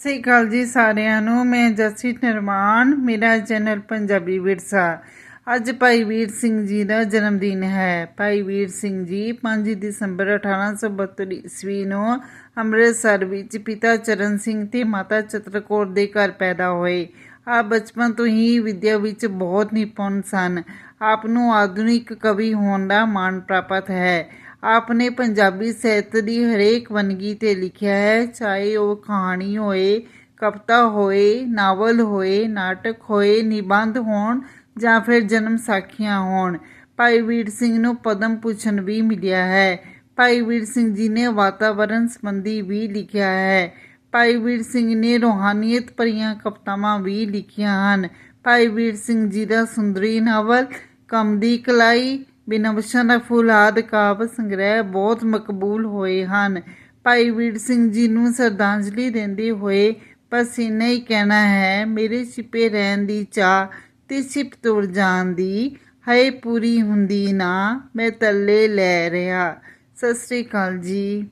ਸਤਿ ਸ਼੍ਰੀ ਅਕਾਲ ਜੀ ਸਾਰਿਆਂ ਨੂੰ, ਮੈਂ ਜਸਪ੍ਰੀਤ ਨਿਰਮਾਨ, ਮੇਰਾ ਚੈਨਲ ਪੰਜਾਬੀ ਵਿਰਸਾ। ਅੱਜ ਭਾਈ ਵੀਰ ਸਿੰਘ ਜੀ ਦਾ ਜਨਮ ਦਿਨ ਹੈ। ਭਾਈ ਵੀਰ ਸਿੰਘ ਜੀ 5 ਦਸੰਬਰ 1872 ਈਸਵੀ ਨੂੰ ਅੰਮ੍ਰਿਤਸਰ ਵਿੱਚ ਪਿਤਾ ਚਰਨ ਸਿੰਘ ਤੇ ਮਾਤਾ ਚਤਰਕੌਰ ਦੇ ਘਰ ਪੈਦਾ ਹੋਏ। ਆਪ ਬਚਪਨ ਤੋਂ ਹੀ ਵਿਦਿਆ ਵਿੱਚ ਬਹੁਤ ਨਿਪੁੰਨ ਸਨ। ਆਪ ਨੂੰ ਆਧੁਨਿਕ ਕਵੀ ਹੋਣ ਦਾ ਮਾਣ ਪ੍ਰਾਪਤ ਹੈ। ਆਪ ਨੇ ਪੰਜਾਬੀ ਸਾਹਿਤ ਦੀ ਹਰੇਕ ਵੰਨਗੀ ਤੇ ਲਿਖਿਆ ਹੈ। ਚਾਹੇ ਉਹ ਕਹਾਣੀ ਹੋਏ, ਕਵਿਤਾ ਹੋਏ, ਨਾਵਲ ਹੋਏ, ਨਾਟਕ ਹੋਏ, ਨਿਬੰਧ ਹੋਣ ਜਾਂ ਫਿਰ ਜਨਮ ਸਾਖੀਆਂ ਹੋਣ, ਭਾਈ ਵੀਰ ਸਿੰਘ ਨੂੰ ਪਦਮ ਭੂਸ਼ਣ ਵੀ ਮਿਲਿਆ ਹੈ। ਭਾਈ ਵੀਰ ਸਿੰਘ ਜੀ ਨੇ ਵਾਤਾਵਰਣ ਸੰਬੰਧੀ ਵੀ ਲਿਖਿਆ ਹੈ। ਭਾਈ ਵੀਰ ਸਿੰਘ ਨੇ ਰੋਹਾਨੀਅਤ ਭਰੀਆਂ ਕਵਿਤਾਵਾਂ ਵੀ ਲਿਖੀਆਂ ਹਨ। ਭਾਈ ਵੀਰ ਸਿੰਘ ਜੀ ਦਾ ਸੁੰਦਰੀ ਨਾਵਲ ਕਮਦੀ ਕਲਾਈ ਬਿਨਵਸ਼ਾਂ ਦਾ ਫੁੱਲ ਆਦਿ ਕਾਵਿ ਸੰਗ੍ਰਹਿ ਬਹੁਤ ਮਕਬੂਲ ਹੋਏ ਹਨ। ਭਾਈ ਵੀਰ ਸਿੰਘ ਜੀ ਨੂੰ ਸ਼ਰਧਾਂਜਲੀ ਦਿੰਦੇ ਹੋਏ ਬਸ ਇੰਨਾ ਹੀ ਕਹਿਣਾ ਹੈ, ਮੇਰੇ ਛਿਪੇ ਰਹਿਣ ਦੀ ਚਾਹ ਤੇ ਛਿਪ ਤੁਰ ਜਾਣ ਦੀ। ਹਏ ਪੂਰੀ ਹੁੰਦੀ ਨਾ, ਮੈਂ ਤੱਲੇ ਲੈ ਰਿਹਾ। ਸਤਿ ਸ੍ਰੀ ਅਕਾਲ ਜੀ।